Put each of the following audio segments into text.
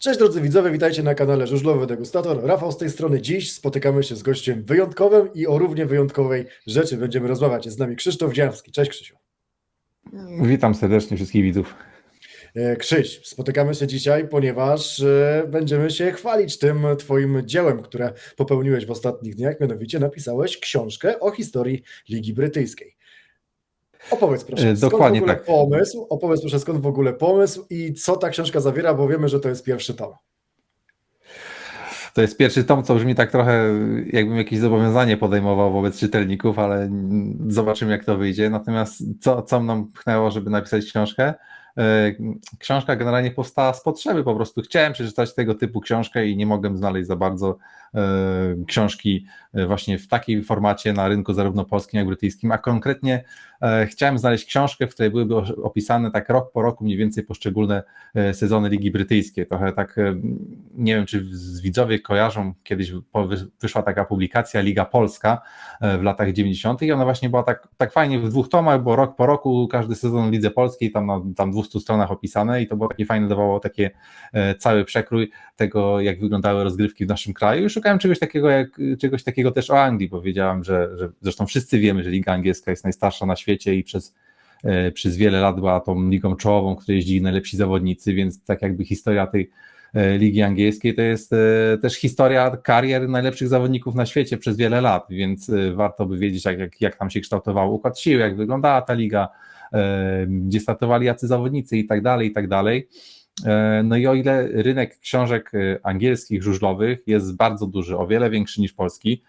Cześć drodzy widzowie, witajcie na kanale Żużlowy Degustator. Rafał z tej strony. Dziś spotykamy się z gościem wyjątkowym i o równie wyjątkowej rzeczy będziemy rozmawiać. Jest z nami Krzysztof Dziarski. Cześć Krzysiu. Witam serdecznie wszystkich widzów. E, Krzyś, spotykamy się dzisiaj, ponieważ e, będziemy się chwalić tym twoim dziełem, które popełniłeś w ostatnich dniach, mianowicie napisałeś książkę o historii Ligi Brytyjskiej. Opowiedz proszę, E, skąd dokładnie w ogóle tak. pomysł, opowiedz proszę skąd w ogóle pomysł i co ta książka zawiera, bo wiemy, że to jest pierwszy tom. To jest pierwszy tom, co brzmi tak trochę, jakbym jakieś zobowiązanie podejmował wobec czytelników, ale zobaczymy, jak to wyjdzie. Natomiast co, co mną pchnęło, żeby napisać książkę? E, Książka generalnie powstała z potrzeby, po prostu chciałem przeczytać tego typu książkę i nie mogłem znaleźć za bardzo książki e, właśnie w takim formacie na rynku zarówno polskim, jak i brytyjskim, a konkretnie e, chciałem znaleźć książkę, w której byłyby opisane tak rok po roku mniej więcej poszczególne e, sezony Ligi Brytyjskiej. Trochę tak, e, nie wiem czy widzowie kojarzą, kiedyś wyszła taka publikacja Liga Polska e, w latach 90. i ona właśnie była tak, tak fajnie w dwóch tomach, bo rok po roku każdy sezon Lidze Polskiej tam na tam 200 stronach opisane i to było takie fajne, dawało takie e, cały przekrój tego, jak wyglądały rozgrywki w naszym kraju i szukałem czegoś takiego, jak, czegoś takiego też o Anglii, bo wiedziałem, że, że zresztą wszyscy wiemy, że Liga Angielska jest najstarsza na świecie i przez e, przez wiele lat była tą ligą czołową, w której jeździli najlepsi zawodnicy, więc tak jakby historia tej e, Ligi Angielskiej to jest e, też historia karier najlepszych zawodników na świecie przez wiele lat, więc warto by wiedzieć, jak, jak, jak tam się kształtował układ sił, jak wyglądała ta liga, gdzie startowali jacy zawodnicy i tak dalej, i tak dalej. E, No i o ile rynek książek e, angielskich, żużlowych jest bardzo duży, o wiele większy niż polski,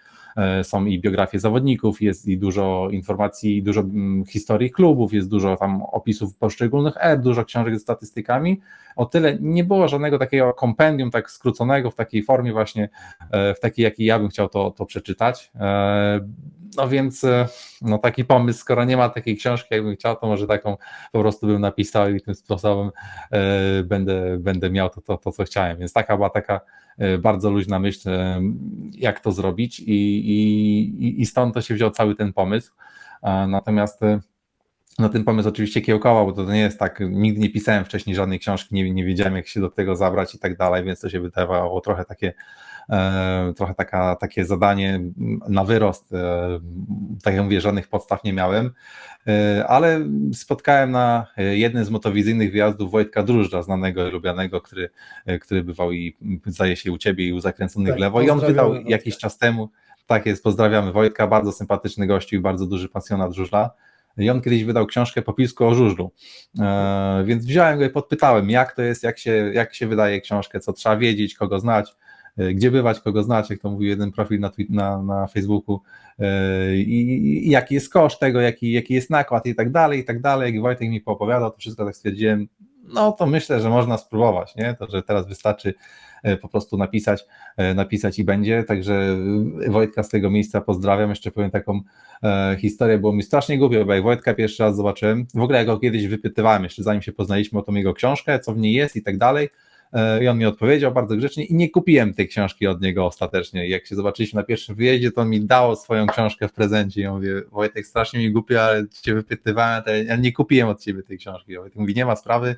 są i biografie zawodników, jest i dużo informacji, dużo mm, historii klubów, jest dużo tam opisów poszczególnych er, dużo książek ze statystykami. O tyle nie było żadnego takiego kompendium tak skróconego w takiej formie właśnie, e, w takiej jakiej ja bym chciał to, to przeczytać. E, No więc e, no taki pomysł, skoro nie ma takiej książki, jakbym chciał, to może taką po prostu bym napisał i tym sposobem e, będę, będę miał to, to, to, co chciałem. Więc taka była taka e, bardzo luźna myśl, e, jak to zrobić i, i, i stąd to się wziął cały ten pomysł. Natomiast e, no ten pomysł oczywiście kiełkował, bo to nie jest tak, nigdy nie pisałem wcześniej żadnej książki, nie, nie wiedziałem jak się do tego zabrać i tak dalej, więc to się wydawało trochę takie e, trochę taka, takie zadanie na wyrost, e, tak jak mówię, żadnych podstaw nie miałem, e, ale spotkałem na jednym z motowizyjnych wyjazdów Wojtka Drużdża, znanego i lubianego, który, e, który bywał i zdaje się u Ciebie i u Zakręconych Tak, Lewo i on wydał jakiś czas temu, tak jest, pozdrawiamy Wojtka, bardzo sympatyczny gościu i bardzo duży pasjonat żużla. I on kiedyś wydał książkę po pilsku o żużlu. E, więc wziąłem go i podpytałem, jak to jest, jak się, jak się wydaje książkę, co trzeba wiedzieć, kogo znać, e, gdzie bywać, kogo znać, jak to mówił jeden profil na, na, na Facebooku. E, i, jaki jest koszt tego, jaki, jaki jest nakład i tak dalej, i tak dalej. Jak Wojtek mi poopowiadał, to wszystko tak stwierdziłem, no to myślę, że można spróbować, nie? To, że teraz wystarczy e, po prostu napisać, e, napisać i będzie, także e, Wojtka z tego miejsca pozdrawiam, jeszcze powiem taką e, historię, było mi strasznie głupio, bo jak Wojtka pierwszy raz zobaczyłem, w ogóle ja go kiedyś wypytywałem, jeszcze zanim się poznaliśmy o tą jego książkę, co w niej jest i tak dalej, e, i on mi odpowiedział bardzo grzecznie i nie kupiłem tej książki od niego ostatecznie. I Jak się zobaczyliśmy na pierwszym wyjeździe, to on mi dał swoją książkę w prezencie. I ja mówię, Wojtek, strasznie mi głupio, ale cię wypytywałem, ale ja nie kupiłem od ciebie tej książki. I Wojtek mówi, nie ma sprawy.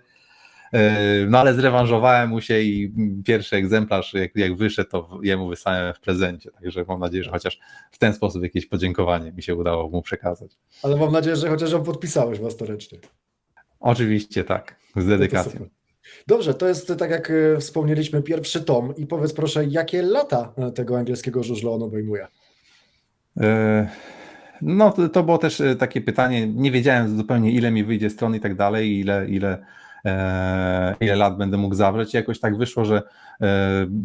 E, No ale zrewanżowałem mu się i pierwszy egzemplarz, jak, jak wyszedł, to jemu wysłałem w prezencie. Także mam nadzieję, że chociaż w ten sposób jakieś podziękowanie mi się udało mu przekazać. Ale mam nadzieję, że chociaż ją podpisałeś własnoręcznie. Oczywiście tak, z No dedykacją. Dobrze, to jest tak jak e, wspomnieliśmy, pierwszy tom i powiedz proszę, jakie lata e, tego angielskiego żużla on obejmuje? E, No, to, było też takie pytanie. Nie wiedziałem zupełnie, ile mi wyjdzie stron i tak dalej, ile, ile, ile lat będę mógł zawrzeć. Jakoś tak wyszło, że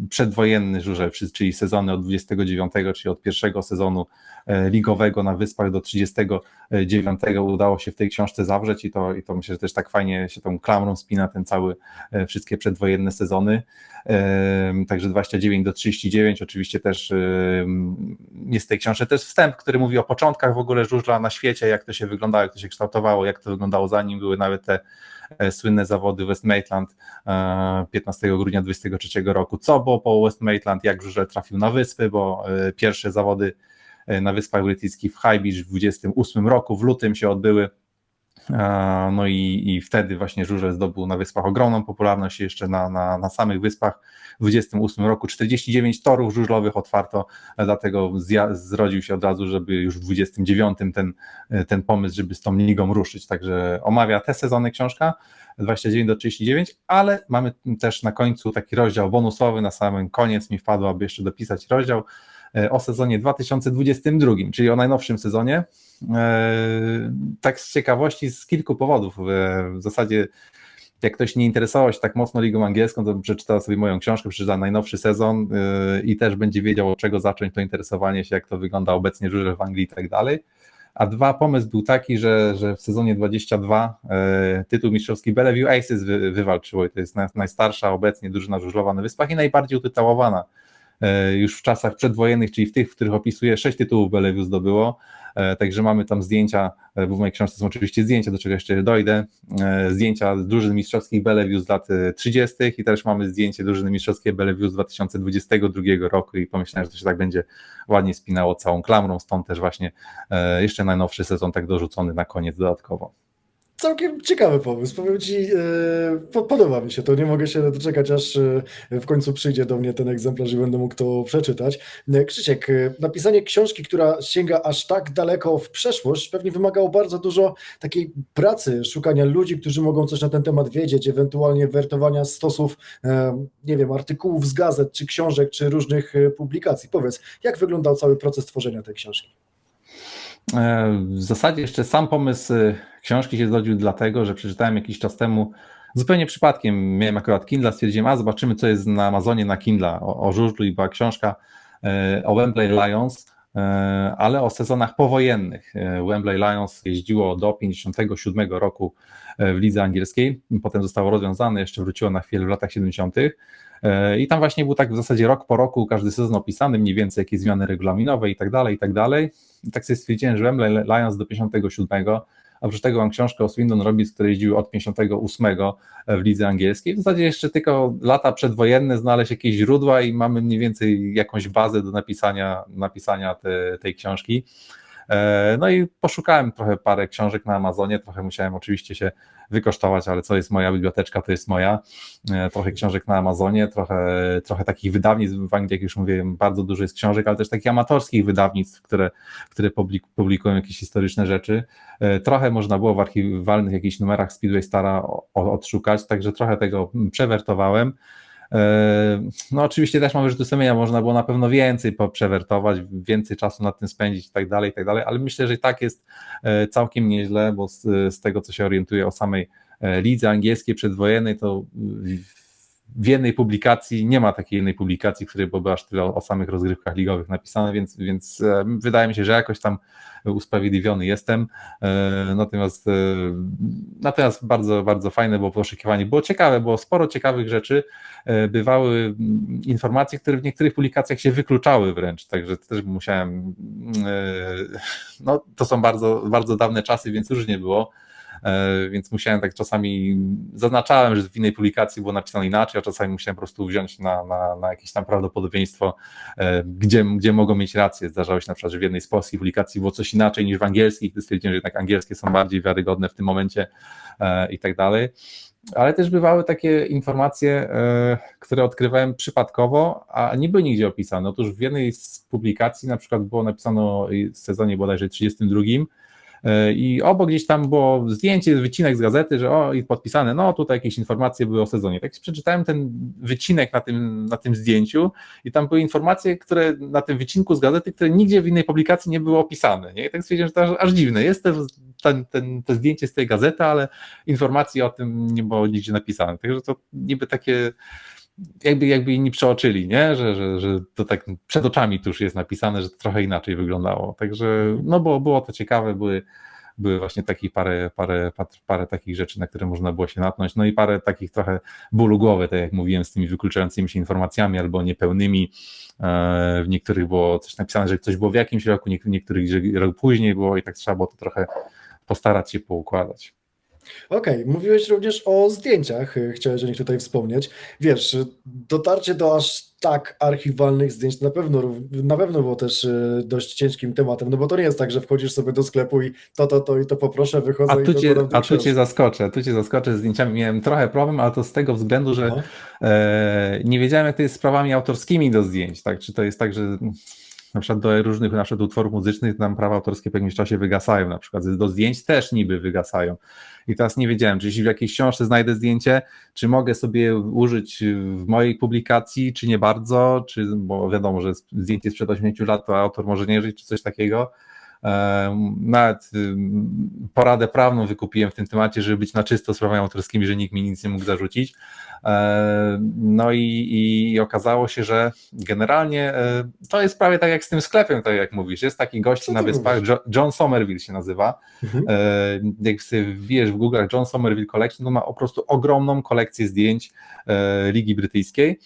przedwojenny żużel, czy- czyli sezony od 29, czyli od pierwszego sezonu e, ligowego na Wyspach do 39 udało się w tej książce zawrzeć i to, i to myślę, że też tak fajnie się tą klamrą spina ten cały, e, wszystkie przedwojenne sezony. Także 29 do 39 oczywiście też jest w tej książce też wstęp, który mówi o początkach w ogóle żużla na świecie, jak to się wyglądało, jak to się kształtowało, jak to wyglądało zanim były nawet te e, słynne zawody West Maitland e, 15 grudnia 23 roku, co było po West Maitland, jak żużel trafił na wyspy, bo e, pierwsze zawody e, na Wyspach Brytyjskich w High Beach w 28 roku, w lutym się odbyły. E, No i, i wtedy właśnie Żurzel zdobył na wyspach ogromną popularność, jeszcze na, na, na samych wyspach. W 28 roku 49 torów żużlowych otwarto, dlatego zrodził się od razu, żeby już w 29 ten, ten pomysł, żeby z tą ligą ruszyć, także omawia te sezony książka 29 do 39, ale mamy też na końcu taki rozdział bonusowy, na samym koniec mi wpadło, aby jeszcze dopisać rozdział e, o sezonie 2022, czyli o najnowszym sezonie. E, Tak z ciekawości, z kilku powodów. E, W zasadzie, jak ktoś nie interesował się tak mocno ligą angielską, to przeczytał sobie moją książkę, przeczyta najnowszy sezon i też będzie wiedział, od czego zacząć to interesowanie się, jak to wygląda obecnie żużel w Anglii i tak dalej. A dwa, pomysł był taki, że, że w sezonie 22 e, tytuł mistrzowski Bellevue Aces wy, wywalczyło i to jest naj, najstarsza obecnie drużyna żużlowa na Wyspach i najbardziej utytułowana. E, już w czasach przedwojennych, czyli w tych, w których opisuję, sześć tytułów Bellevue zdobyło, e, także mamy tam zdjęcia, e, bo w mojej książce są oczywiście zdjęcia, do czego jeszcze dojdę, e, zdjęcia drużyn mistrzowskich Bellevue z lat e, 30. i też mamy zdjęcie drużyny mistrzowskiej Bellevue z 2022 roku i pomyślałem, że to się tak będzie ładnie spinało całą klamrą, stąd też właśnie e, jeszcze najnowszy sezon tak dorzucony na koniec dodatkowo. Całkiem ciekawy pomysł. Powiem ci, e, po- podoba mi się to. Nie mogę się doczekać, aż e, w końcu przyjdzie do mnie ten egzemplarz i będę mógł to przeczytać. E, Krzysiek, napisanie książki, która sięga aż tak daleko w przeszłość, pewnie wymagało bardzo dużo takiej pracy, szukania ludzi, którzy mogą coś na ten temat wiedzieć, ewentualnie wertowania stosów, nie wiem, artykułów z gazet, czy książek, czy różnych publikacji. Powiedz, jak wyglądał cały proces tworzenia tej książki? E, W zasadzie jeszcze sam pomysł e, książki się zrodził dlatego, że przeczytałem jakiś czas temu, zupełnie przypadkiem, miałem akurat Kindle, stwierdziłem, a zobaczymy co jest na Amazonie na Kindle o, o żużlu i była książka e, o Wembley Lions, e, ale o sezonach powojennych. Wembley Lions jeździło do 57 roku w lidze angielskiej, potem zostało rozwiązane, jeszcze wróciło na chwilę w latach 70. E, I tam właśnie był tak w zasadzie rok po roku każdy sezon opisany, mniej więcej jakie zmiany regulaminowe i tak dalej, i tak dalej. I tak sobie stwierdziłem, że Wembley Lions do 57, a oprócz tego mam książkę o Swindon Robbins, które jeździły od 58 w lidze angielskiej. W zasadzie jeszcze tylko lata przedwojenne znaleźć jakieś źródła i mamy mniej więcej jakąś bazę do napisania, napisania te, tej książki. E, No i poszukałem trochę parę książek na Amazonie, trochę musiałem oczywiście się wykosztować, ale co jest moja biblioteczka, to jest moja. E, Trochę książek na Amazonie, trochę, trochę takich wydawnictw w Anglii, jak już mówiłem, bardzo dużo jest książek, ale też takich amatorskich wydawnictw, które, które publik- publikują jakieś historyczne rzeczy. E, Trochę można było w archiwalnych jakichś numerach Speedway Stara odszukać, także trochę tego przewertowałem. E, No oczywiście też mam wyrzuty sumienia, można było na pewno więcej poprzewertować, więcej czasu nad tym spędzić i tak dalej, i tak dalej, ale myślę, że i tak jest e, całkiem nieźle, bo z, z tego, co się orientuję o samej e, lidze angielskiej przedwojennej, to w- w jednej publikacji nie ma takiej jednej publikacji, w której byłoby aż tyle o, o samych rozgrywkach ligowych napisane, więc, więc e, wydaje mi się, że jakoś tam usprawiedliwiony jestem. E, Natomiast, e, natomiast bardzo, bardzo fajne było poszukiwanie. Było ciekawe, było sporo ciekawych rzeczy. Bywały mm, informacje, które w niektórych publikacjach się wykluczały wręcz, także też musiałem. No, to są bardzo, bardzo dawne czasy, więc już nie było. E, Więc musiałem tak czasami, zaznaczałem, że w innej publikacji było napisane inaczej, a czasami musiałem po prostu wziąć na, na, na jakieś tam prawdopodobieństwo, e, gdzie, gdzie mogą mieć rację. Zdarzało się na przykład, że w jednej z polskich publikacji było coś inaczej niż w angielskich, gdy stwierdziłem, że jednak angielskie są bardziej wiarygodne w tym momencie e, i tak dalej. Ale też bywały takie informacje, które odkrywałem przypadkowo, a nie były nigdzie opisane. Otóż w jednej z publikacji na przykład było napisane o sezonie bodajże 32 e, i obok gdzieś tam było zdjęcie, wycinek z gazety, że o i podpisane, no tutaj jakieś informacje były o sezonie. Tak przeczytałem ten wycinek na tym, na tym zdjęciu i tam były informacje, które na tym wycinku z gazety, które nigdzie w innej publikacji nie były opisane. Nie? I tak stwierdziłem, że to aż, aż dziwne. Jest to, ten, ten, to zdjęcie z tej gazety, ale informacji o tym nie było nigdzie napisane. Także to niby takie jakby, jakby inni przeoczyli, nie? Że, że, że to tak przed oczami tuż jest napisane, że to trochę inaczej wyglądało. Także no było, było to ciekawe, były, były właśnie takich parę, parę, parę, takich rzeczy, na które można było się natknąć, no i parę takich trochę bólu głowy, tak jak mówiłem, z tymi wykluczającymi się informacjami albo niepełnymi. E, W niektórych było coś napisane, że coś było w jakimś roku, niektórych że rok później było i tak trzeba było to trochę postarać się poukładać. Okej, mówiłeś również o zdjęciach, y, chciałeś o nich tutaj wspomnieć. Wiesz, y, dotarcie do aż tak archiwalnych zdjęć na pewno, rów- na pewno było też y, dość ciężkim tematem, no bo to nie jest tak, że wchodzisz sobie do sklepu i to, to, to i to poproszę, wychodzę A i tu, cię, a tu cię zaskoczę, tu cię zaskoczę z zdjęciami. Miałem trochę problem, ale to z tego względu, że No. e, nie wiedziałem, jak to jest z prawami autorskimi do zdjęć. Tak? Czy to jest tak, że na przykład do różnych na utworów muzycznych tam prawa autorskie po jakimś czasie wygasają, na przykład do zdjęć też niby wygasają. I teraz nie wiedziałem, czy jeśli w jakiejś książce znajdę zdjęcie, czy mogę sobie użyć w mojej publikacji, czy nie bardzo, czy, bo wiadomo, że zdjęcie sprzed 80 lat, to autor może nie żyć, czy coś takiego. Nawet poradę prawną wykupiłem w tym temacie, żeby być na czysto z prawami autorskimi, że nikt mi nic nie mógł zarzucić. No i, i okazało się, że generalnie e, to jest prawie tak jak z tym sklepem, tak jak mówisz. Jest taki gość na wyspach, mówisz? Jo- John Somerville się nazywa. Mhm. E, Jak sobie wbijesz w Google John Somerville Collection, to ma po prostu ogromną kolekcję zdjęć e, Ligi Brytyjskiej.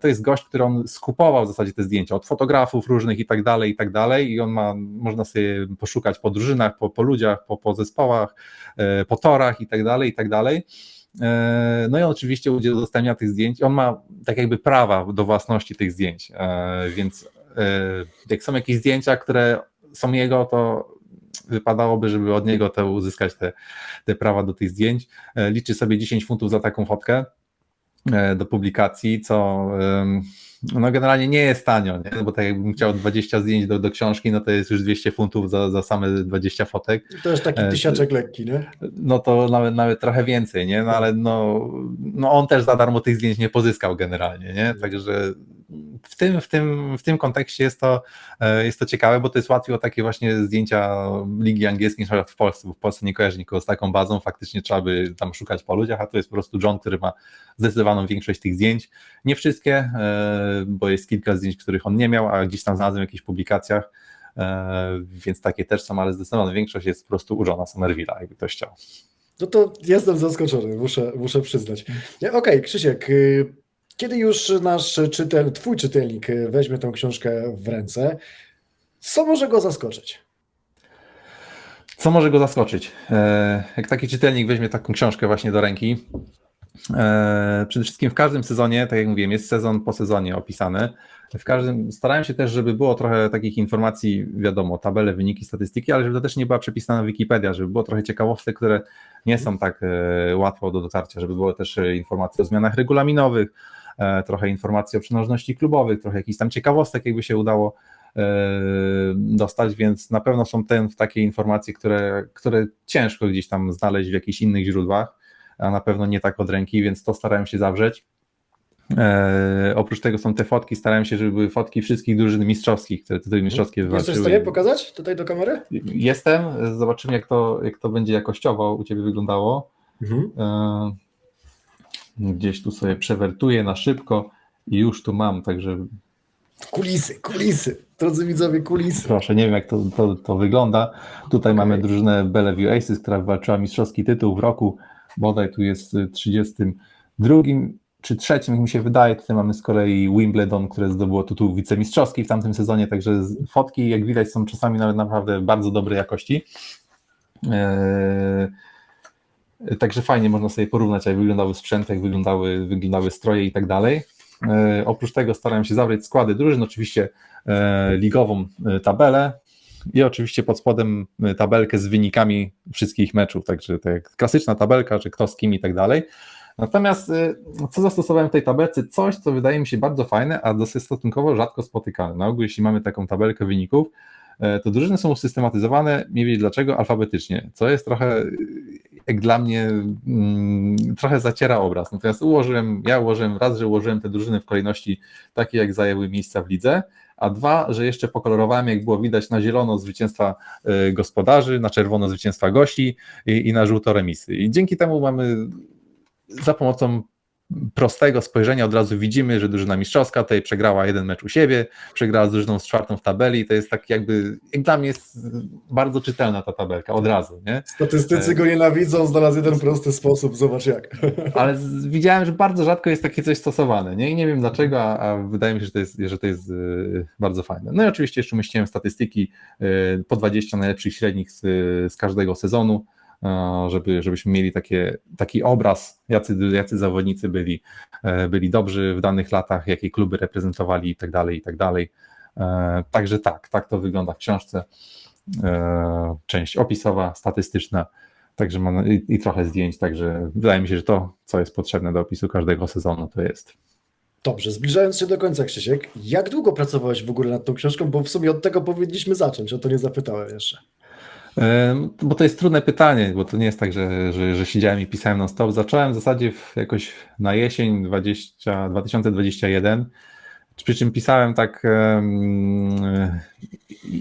To jest gość, który on skupował w zasadzie te zdjęcia od fotografów różnych i tak dalej, i tak dalej. I on ma, można sobie poszukać po drużynach, po, po ludziach, po, po zespołach, e, po torach i tak dalej, i tak dalej. E, No i oczywiście udostępnia tych zdjęć. On ma tak jakby prawa do własności tych zdjęć, E, więc jak są jakieś zdjęcia, które są jego, to wypadałoby, żeby od niego te uzyskać te, te prawa do tych zdjęć. Liczy sobie 10 funtów za taką fotkę do publikacji, co no generalnie nie jest tanio, nie? bo tak jakbym chciał 20 zdjęć do, do książki, no to jest już 200 funtów za, za same 20 fotek To jest taki E, tysiaczek lekki, nie? no to nawet, nawet trochę więcej, nie? No ale no, no on też za darmo tych zdjęć nie pozyskał generalnie, nie? Także w tym, w tym, w tym kontekście jest to, e, jest to ciekawe, bo to jest łatwiej o takie właśnie zdjęcia Ligi Angielskiej niż w Polsce, bo w Polsce nie kojarzy nikogo z taką bazą, faktycznie trzeba by tam szukać po ludziach, a to jest po prostu John, który ma zdecydowaną większość tych zdjęć. Nie wszystkie, e, bo jest kilka zdjęć, których on nie miał, a gdzieś tam znalazłem w jakichś publikacjach, e, więc takie też są, ale zdecydowana większość jest po prostu u Johna Somerville'a, jakby ktoś chciał. No to jestem zaskoczony, muszę, muszę przyznać. Okej, Krzysiek, y, kiedy już nasz czytel, twój czytelnik weźmie tę książkę w ręce, co może go zaskoczyć? Co może go zaskoczyć? E, Jak taki czytelnik weźmie taką książkę właśnie do ręki, e, przede wszystkim w każdym sezonie, tak jak mówiłem, jest sezon po sezonie opisany. W każdym starałem się też, żeby było trochę takich informacji, wiadomo, tabele, wyniki, statystyki, ale żeby to też nie była przepisana Wikipedia, żeby było trochę ciekawostek, które nie są tak e, łatwo do dotarcia, żeby było też informacje o zmianach regulaminowych, trochę informacji o przynależności klubowych, trochę jakichś tam ciekawostek, jakby się udało e, dostać, więc na pewno są ten, takie informacje, które, które ciężko gdzieś tam znaleźć w jakichś innych źródłach, a na pewno nie tak od ręki, więc to starałem się zawrzeć. E, oprócz tego są te fotki, starałem się, żeby były fotki wszystkich drużyn mistrzowskich, które tytuły mistrzowskie Jesteś w wywalczyły. stanie pokazać tutaj do kamery? Jestem, zobaczymy jak to, jak to będzie jakościowo u Ciebie wyglądało. Mhm. E, Gdzieś tu sobie przewertuję na szybko i już tu mam, także Kulisy, kulisy. Drodzy widzowie, kulisy. Proszę, nie wiem jak to, to, to wygląda. Tutaj Okej. mamy drużynę Bellevue Aces, która wywalczyła mistrzowski tytuł w roku, bodaj tu jest y, 32 czy trzecim, jak mi się wydaje. Tutaj mamy z kolei Wimbledon, które zdobyło tytuł wicemistrzowski w tamtym sezonie, także fotki, jak widać, są czasami nawet naprawdę bardzo dobrej jakości. Eee, Także fajnie można sobie porównać, jak wyglądały sprzęty, jak wyglądały, wyglądały stroje i tak dalej. E, Oprócz tego starałem się zawrzeć składy drużyn, oczywiście e, ligową e, tabelę i oczywiście pod spodem tabelkę z wynikami wszystkich meczów, także tak klasyczna tabelka, czy kto z kim i tak dalej. Natomiast co zastosowałem w tej tabelce? Coś, co wydaje mi się bardzo fajne, a dosyć stosunkowo rzadko spotykane. Na ogół, jeśli mamy taką tabelkę wyników, to drużyny są usystematyzowane, nie wiem dlaczego, alfabetycznie, co jest trochę, jak dla mnie, mm, trochę zaciera obraz. Natomiast ułożyłem, ja ułożyłem raz, że ułożyłem te drużyny w kolejności takiej, jak zajęły miejsca w lidze, a dwa, że jeszcze pokolorowałem, jak było widać, na zielono zwycięstwa e, gospodarzy, na czerwono zwycięstwa gości i, i na żółto remisy. I dzięki temu mamy za pomocą prostego spojrzenia od razu widzimy, że drużyna mistrzowska tutaj przegrała jeden mecz u siebie, przegrała z drużyną z czwartą w tabeli to jest tak jakby, jak dla mnie jest bardzo czytelna ta tabelka, od razu, nie? Statystycy go nienawidzą, znalazł jeden prosty sposób, zobacz jak. Ale widziałem, że bardzo rzadko jest takie coś stosowane, nie? I nie wiem dlaczego, a, a wydaje mi się, że to jest, że to jest y, bardzo fajne. No i oczywiście jeszcze umieściłem statystyki, y, po 20 najlepszych średnich z, z każdego sezonu, e, żeby, żebyśmy mieli takie, taki obraz, jacy, jacy zawodnicy byli, e, byli dobrzy w danych latach, jakie kluby reprezentowali i tak dalej, i tak dalej. E, Także tak, tak to wygląda w książce. E, Część opisowa, statystyczna, także mam, i, i trochę zdjęć, także wydaje mi się, że to, co jest potrzebne do opisu każdego sezonu, to jest. Dobrze, zbliżając się do końca, Krzysiek, jak długo pracowałeś w ogóle nad tą książką? Bo w sumie od tego powinniśmy zacząć, o to nie zapytałem jeszcze. Bo to jest trudne pytanie, bo to nie jest tak, że, że, że siedziałem i pisałem non stop. Zacząłem w zasadzie w, jakoś na jesień 20, 2021, przy czym pisałem tak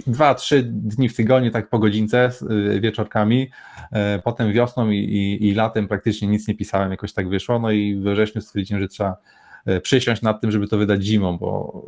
dwa, trzy dni w tygodniu, tak po godzince y, wieczorkami. E, Potem wiosną i, i, i latem praktycznie nic nie pisałem, jakoś tak wyszło. No i we wrześniu stwierdziłem, że trzeba e, przysiąść nad tym, żeby to wydać zimą, bo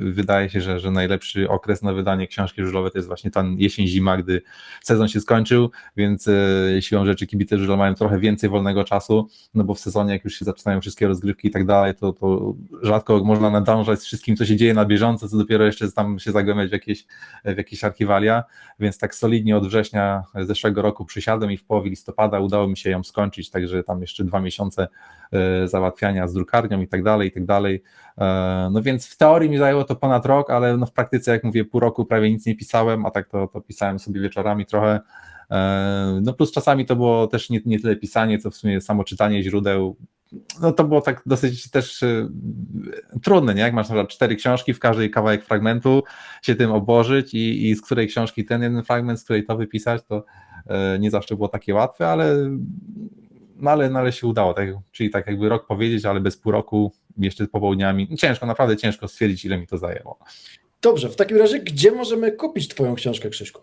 wydaje się, że, że najlepszy okres na wydanie książki żużlowej to jest właśnie ten jesień-zima, gdy sezon się skończył, więc e, siłą rzeczy kibice żużla mają trochę więcej wolnego czasu, no bo w sezonie jak już się zaczynają wszystkie rozgrywki i tak dalej, to, to rzadko można nadążać z wszystkim, co się dzieje na bieżąco, co dopiero jeszcze tam się zagłębiać w jakieś, w jakieś archiwalia, więc tak solidnie od września zeszłego roku przysiadłem i w połowie listopada udało mi się ją skończyć, także tam jeszcze dwa miesiące e, załatwiania z drukarnią i tak dalej, i tak dalej. E, No więc w teorii mi zajęło to ponad rok, ale no w praktyce, jak mówię, pół roku prawie nic nie pisałem, a tak to, to pisałem sobie wieczorami trochę. E, No plus czasami to było też nie, nie tyle pisanie, co w sumie samo czytanie źródeł. No to było tak dosyć też e, trudne, nie? Jak masz na przykład cztery książki, w każdej kawałek fragmentu się tym obłożyć i, i z której książki ten jeden fragment, z której to wypisać, to nie zawsze było takie łatwe, ale no ale, no ale się udało, tak, czyli tak jakby rok powiedzieć, ale bez pół roku, jeszcze popołudniami, ciężko, naprawdę ciężko stwierdzić, ile mi to zajęło. Dobrze, w takim razie, gdzie możemy kupić Twoją książkę, Krzyśku?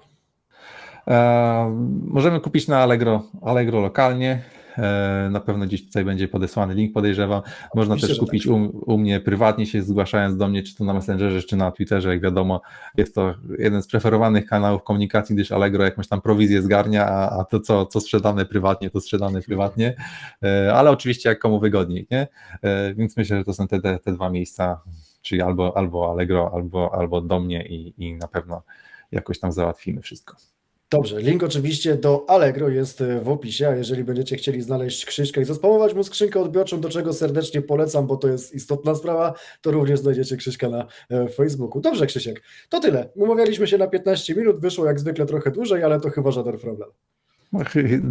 E, możemy kupić na Allegro, Allegro lokalnie, na pewno gdzieś tutaj będzie podesłany link, podejrzewam. Można Myślę, też kupić tak. u, u mnie prywatnie się zgłaszając do mnie, czy to na Messengerze, czy na Twitterze, jak wiadomo, jest to jeden z preferowanych kanałów komunikacji, gdyż Allegro jakąś tam prowizję zgarnia, a, a to co, co sprzedane prywatnie, to sprzedane prywatnie, E, ale oczywiście jak komu wygodniej, nie? E, Więc myślę, że to są te, te, te dwa miejsca, czyli albo, albo Allegro, albo, albo do mnie i, i na pewno jakoś tam załatwimy wszystko. Dobrze, link oczywiście do Allegro jest e, w opisie, a jeżeli będziecie chcieli znaleźć Krzyśka i zaspamować mu skrzynkę odbiorczą, do czego serdecznie polecam, bo to jest istotna sprawa, to również znajdziecie Krzyśka na e, Facebooku. Dobrze, Krzysiek, to tyle. Umawialiśmy się na 15 minut, wyszło jak zwykle trochę dłużej, ale to chyba żaden problem.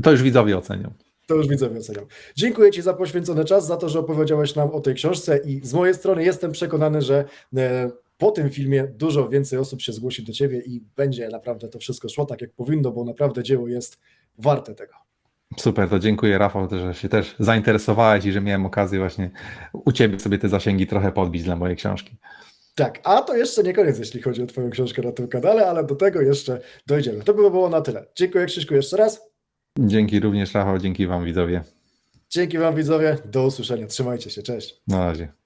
To już widzowie ocenią. To już widzowie oceniam. Dziękuję Ci za poświęcony czas, za to, że opowiedziałeś nam o tej książce i z mojej strony jestem przekonany, że e, po tym filmie dużo więcej osób się zgłosi do Ciebie i będzie naprawdę to wszystko szło tak, jak powinno, bo naprawdę dzieło jest warte tego. Super, to dziękuję Rafał, że się też zainteresowałeś i że miałem okazję właśnie u Ciebie sobie te zasięgi trochę podbić dla mojej książki. Tak, a to jeszcze nie koniec, jeśli chodzi o Twoją książkę na tym kanale, ale do tego jeszcze dojdziemy. To by było na tyle. Dziękuję Krzyśku jeszcze raz. Dzięki również Rafał, dzięki Wam widzowie. Dzięki Wam widzowie. Do usłyszenia. Trzymajcie się. Cześć. Na razie.